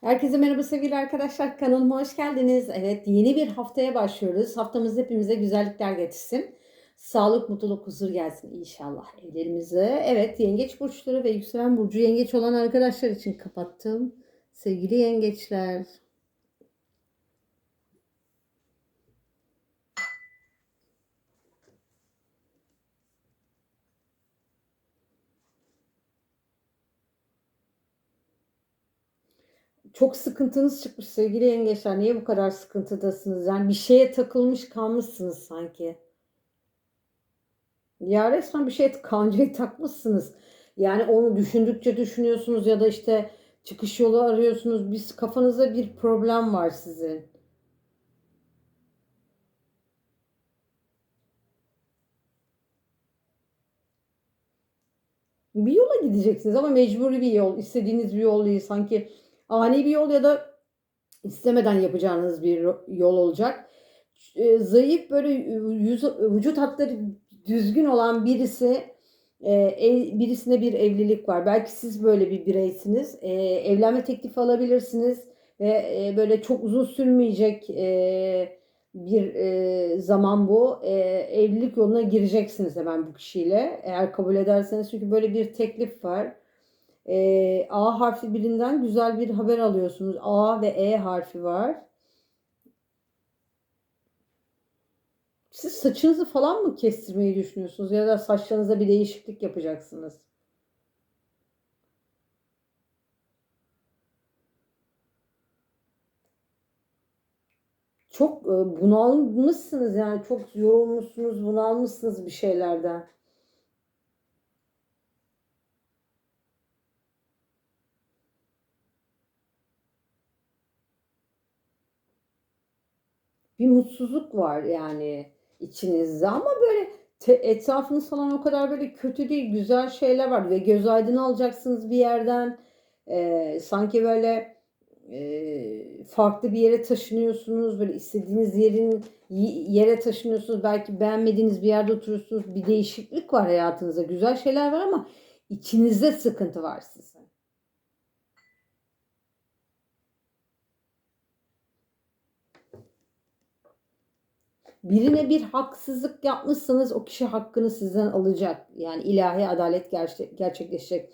Herkese merhaba sevgili arkadaşlar. Kanalıma hoş geldiniz. Evet yeni bir haftaya başlıyoruz. Haftamız hepimize güzellikler getirsin. Sağlık, mutluluk, huzur gelsin inşallah evlerimize. Evet yengeç burçları ve yükselen burcu yengeç olan arkadaşlar için kapattım. Sevgili yengeçler. Çok sıkıntınız çıkmış sevgili yengeçler. Niye bu kadar sıkıntıdasınız? Yani bir şeye takılmış kalmışsınız sanki. Ya resmen bir şeye kancayı takmışsınız. Yani onu düşündükçe düşünüyorsunuz ya da işte çıkış yolu arıyorsunuz. Biz kafanızda bir problem var sizin. Bir yola gideceksiniz ama mecburi bir yol. istediğiniz bir yol değil. Sanki ani bir yol ya da istemeden yapacağınız bir yol olacak. E, zayıf böyle yüz, vücut hatları düzgün olan birisi e, birisine bir evlilik var. Belki siz böyle bir bireysiniz. E, evlenme teklifi alabilirsiniz ve böyle çok uzun sürmeyecek bir zaman bu. Evlilik yoluna gireceksiniz hemen bu kişiyle. Eğer kabul ederseniz çünkü böyle bir teklif var. E, A harfi birinden güzel bir haber alıyorsunuz. A ve E harfi var. Siz saçınızı falan mı kestirmeyi düşünüyorsunuz ya da saçlarınızda bir değişiklik yapacaksınız? Çok e, bunalmışsınız yani çok yorulmuşsunuz, bunalmışsınız bir şeylerden. Bir mutsuzluk var yani içinizde ama böyle te etrafınız falan o kadar böyle kötü değil, güzel şeyler var ve göz aydını alacaksınız bir yerden. Eee, sanki böyle, eee, farklı bir yere taşınıyorsunuz, böyle istediğiniz yerin yere taşınıyorsunuz. Belki beğenmediğiniz bir yerde oturuyorsunuz. Bir değişiklik var hayatınızda. Güzel şeyler var ama içinizde sıkıntı var sizin. Birine bir haksızlık yapmışsanız o kişi hakkını sizden alacak. Yani ilahi adalet gerçek, gerçekleşecek.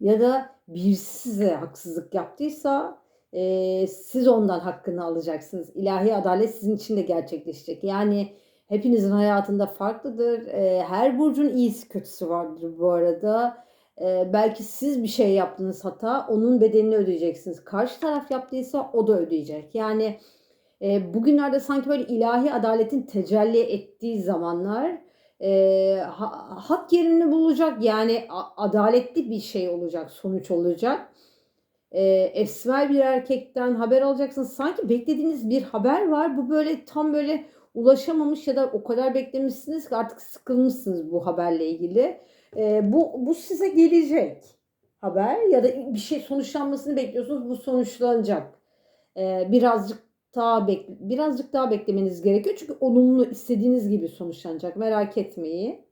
Ya da birisi size haksızlık yaptıysa e, siz ondan hakkını alacaksınız. İlahi adalet sizin için de gerçekleşecek. Yani hepinizin hayatında farklıdır. E, her burcun iyisi kötüsü vardır bu arada. E, belki siz bir şey yaptınız hata, onun bedelini ödeyeceksiniz. Karşı taraf yaptıysa o da ödeyecek. Yani e, bugünlerde sanki böyle ilahi adaletin tecelli ettiği zamanlar e, ha, hak yerini bulacak yani adaletli bir şey olacak sonuç olacak. E, esmer bir erkekten haber alacaksınız. Sanki beklediğiniz bir haber var. Bu böyle tam böyle ulaşamamış ya da o kadar beklemişsiniz ki artık sıkılmışsınız bu haberle ilgili. E, bu, bu size gelecek haber ya da bir şey sonuçlanmasını bekliyorsunuz. Bu sonuçlanacak. E, birazcık daha bek birazcık daha beklemeniz gerekiyor. Çünkü olumlu istediğiniz gibi sonuçlanacak. Merak etmeyin.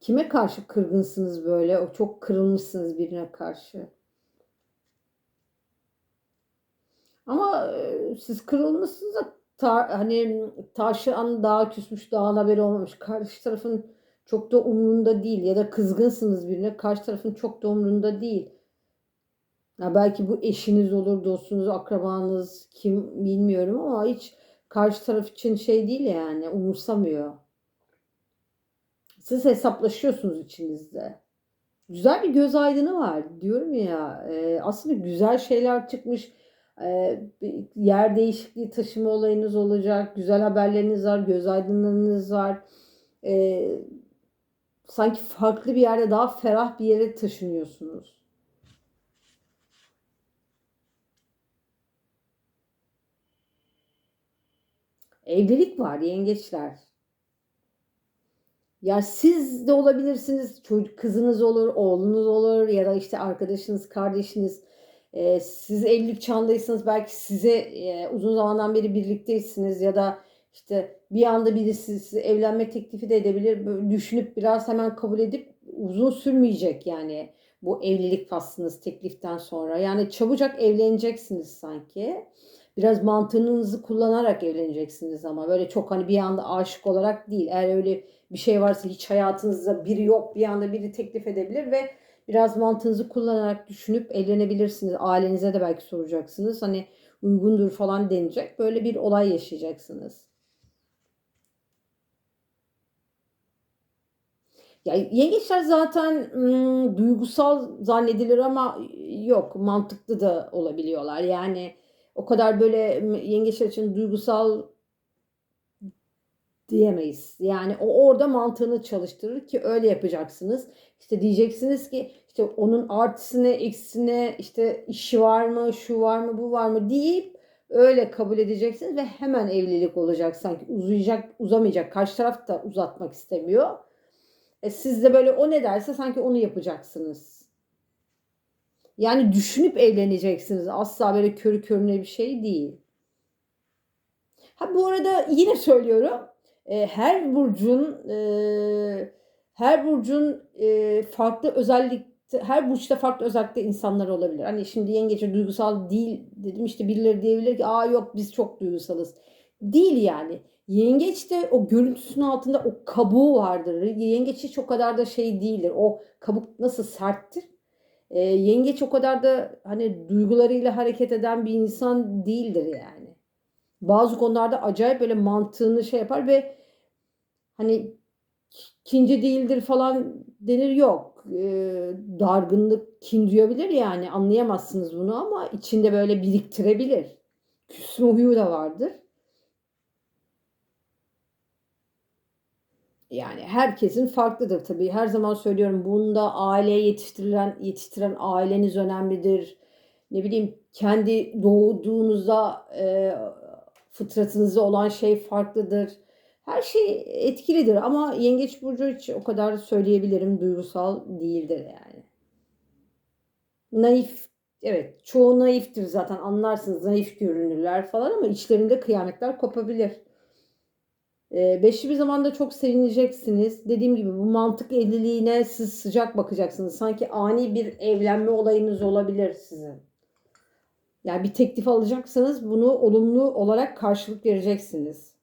Kime karşı kırgınsınız böyle? O çok kırılmışsınız birine karşı. Ama e, siz kırılmışsınız da ta, hani taşı an daha küsmüş, daha haberi olmamış. Karşı tarafın çok da umrunda değil ya da kızgınsınız birine karşı tarafın çok da umrunda değil. Ya belki bu eşiniz olur, dostunuz, akrabanız, kim bilmiyorum ama hiç karşı taraf için şey değil yani umursamıyor. Siz hesaplaşıyorsunuz içinizde. Güzel bir göz aydını var diyorum ya. E, aslında güzel şeyler çıkmış. E, yer değişikliği taşıma olayınız olacak. Güzel haberleriniz var, göz aydınlarınız var. E, sanki farklı bir yerde daha ferah bir yere taşınıyorsunuz. Evlilik var yengeçler. Ya siz de olabilirsiniz, çocuk kızınız olur, oğlunuz olur ya da işte arkadaşınız, kardeşiniz. Ee, siz evlilik çağındaysanız belki size e, uzun zamandan beri birlikteysiniz ya da işte bir anda birisi size evlenme teklifi de edebilir. Böyle düşünüp biraz hemen kabul edip uzun sürmeyecek yani bu evlilik faslınız tekliften sonra. Yani çabucak evleneceksiniz sanki. Biraz mantığınızı kullanarak evleneceksiniz ama böyle çok hani bir anda aşık olarak değil. Eğer öyle bir şey varsa hiç hayatınızda biri yok bir anda biri teklif edebilir ve biraz mantığınızı kullanarak düşünüp evlenebilirsiniz. Ailenize de belki soracaksınız. Hani uygundur falan denecek. Böyle bir olay yaşayacaksınız. Ya yengeçler zaten ım, duygusal zannedilir ama yok mantıklı da olabiliyorlar. Yani o kadar böyle yengeçler için duygusal diyemeyiz. Yani o orada mantığını çalıştırır ki öyle yapacaksınız. İşte diyeceksiniz ki işte onun artısını, eksisini, işte işi var mı, şu var mı, bu var mı deyip öyle kabul edeceksiniz ve hemen evlilik olacak sanki uzayacak, uzamayacak. Karşı taraf da uzatmak istemiyor. E siz de böyle o ne derse sanki onu yapacaksınız. Yani düşünüp evleneceksiniz. Asla böyle körü körüne bir şey değil. Ha bu arada yine söylüyorum. E, her burcun e, her burcun e, farklı özellik her burçta farklı özellikte insanlar olabilir. Hani şimdi yengece duygusal değil dedim işte birileri diyebilir ki aa yok biz çok duygusalız. Değil yani. Yengeç de o görüntüsünün altında o kabuğu vardır. Yengeç hiç o kadar da şey değildir. O kabuk nasıl serttir? E, yengeç o kadar da hani duygularıyla hareket eden bir insan değildir yani. Bazı konularda acayip böyle mantığını şey yapar ve hani ikinci değildir falan denir yok. E, dargınlık kin duyabilir yani anlayamazsınız bunu ama içinde böyle biriktirebilir. Küsme huyu da vardır. Yani herkesin farklıdır tabii. Her zaman söylüyorum bunda aileye yetiştirilen yetiştiren aileniz önemlidir. Ne bileyim kendi doğduğunuzda e, fıtratınızda olan şey farklıdır. Her şey etkilidir ama Yengeç Burcu hiç o kadar söyleyebilirim duygusal değildir yani. Naif, evet çoğu naiftir zaten anlarsınız naif görünürler falan ama içlerinde kıyametler kopabilir. E, beşli bir zamanda çok sevineceksiniz. Dediğim gibi bu mantık evliliğine siz sıcak bakacaksınız. Sanki ani bir evlenme olayınız olabilir sizin. Yani bir teklif alacaksanız bunu olumlu olarak karşılık vereceksiniz.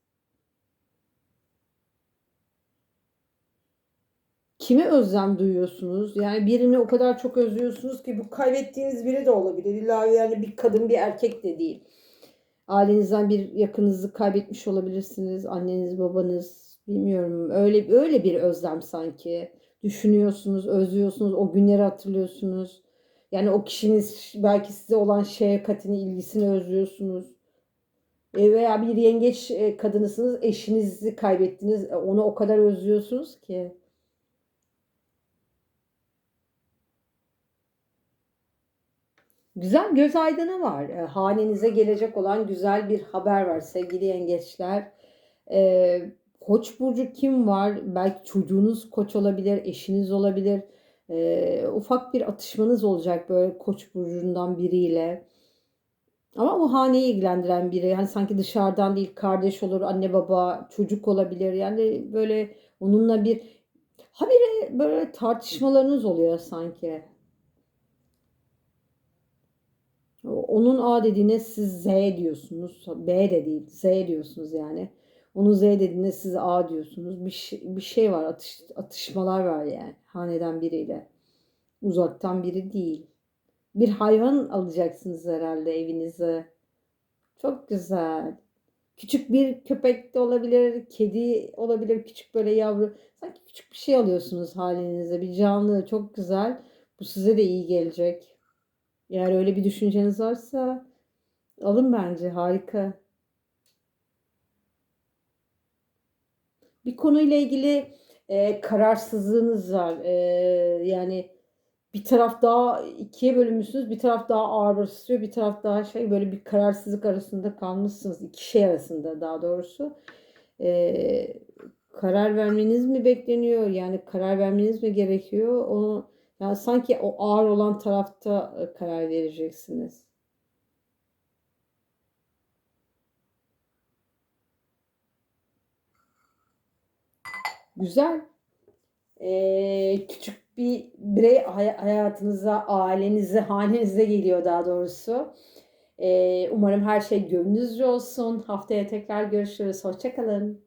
Kime özlem duyuyorsunuz? Yani birini o kadar çok özlüyorsunuz ki bu kaybettiğiniz biri de olabilir. İlla yani bir kadın bir erkek de değil. Ailenizden bir yakınınızı kaybetmiş olabilirsiniz. Anneniz, babanız, bilmiyorum. Öyle öyle bir özlem sanki. Düşünüyorsunuz, özlüyorsunuz, o günleri hatırlıyorsunuz. Yani o kişinin belki size olan şefkatini, ilgisini özlüyorsunuz. E veya bir yengeç e, kadınısınız, eşinizi kaybettiniz. E, onu o kadar özlüyorsunuz ki. Güzel göz aydını var. E, hanenize gelecek olan güzel bir haber var sevgili yengeçler. E, Koç burcu kim var? Belki çocuğunuz koç olabilir, eşiniz olabilir. E, ufak bir atışmanız olacak böyle Koç burcundan biriyle. Ama bu haneyi ilgilendiren biri. Yani sanki dışarıdan değil kardeş olur, anne baba, çocuk olabilir. Yani böyle onunla bir habire böyle tartışmalarınız oluyor sanki. Onun A dediğine siz Z diyorsunuz. B de değil. Z diyorsunuz yani. Onun Z dediğine siz A diyorsunuz. Bir şey, bir şey var. Atış, atışmalar var yani. Haneden biriyle. Uzaktan biri değil. Bir hayvan alacaksınız herhalde evinize. Çok güzel. Küçük bir köpek de olabilir, kedi olabilir, küçük böyle yavru. Sanki küçük bir şey alıyorsunuz halinize. Bir canlı, çok güzel. Bu size de iyi gelecek. Eğer öyle bir düşünceniz varsa alın bence harika. Bir konuyla ilgili e, kararsızlığınız var. E, yani bir taraf daha ikiye bölünmüşsünüz, bir taraf daha ağır basıyor, bir taraf daha şey böyle bir kararsızlık arasında kalmışsınız. İki şey arasında daha doğrusu. E, karar vermeniz mi bekleniyor? Yani karar vermeniz mi gerekiyor? Onu yani sanki o ağır olan tarafta e, karar vereceksiniz. Güzel. Ee, küçük bir birey hay- hayatınıza, ailenize, hanenize geliyor daha doğrusu. Ee, umarım her şey gönlünüzce olsun. Haftaya tekrar görüşürüz. Hoşçakalın.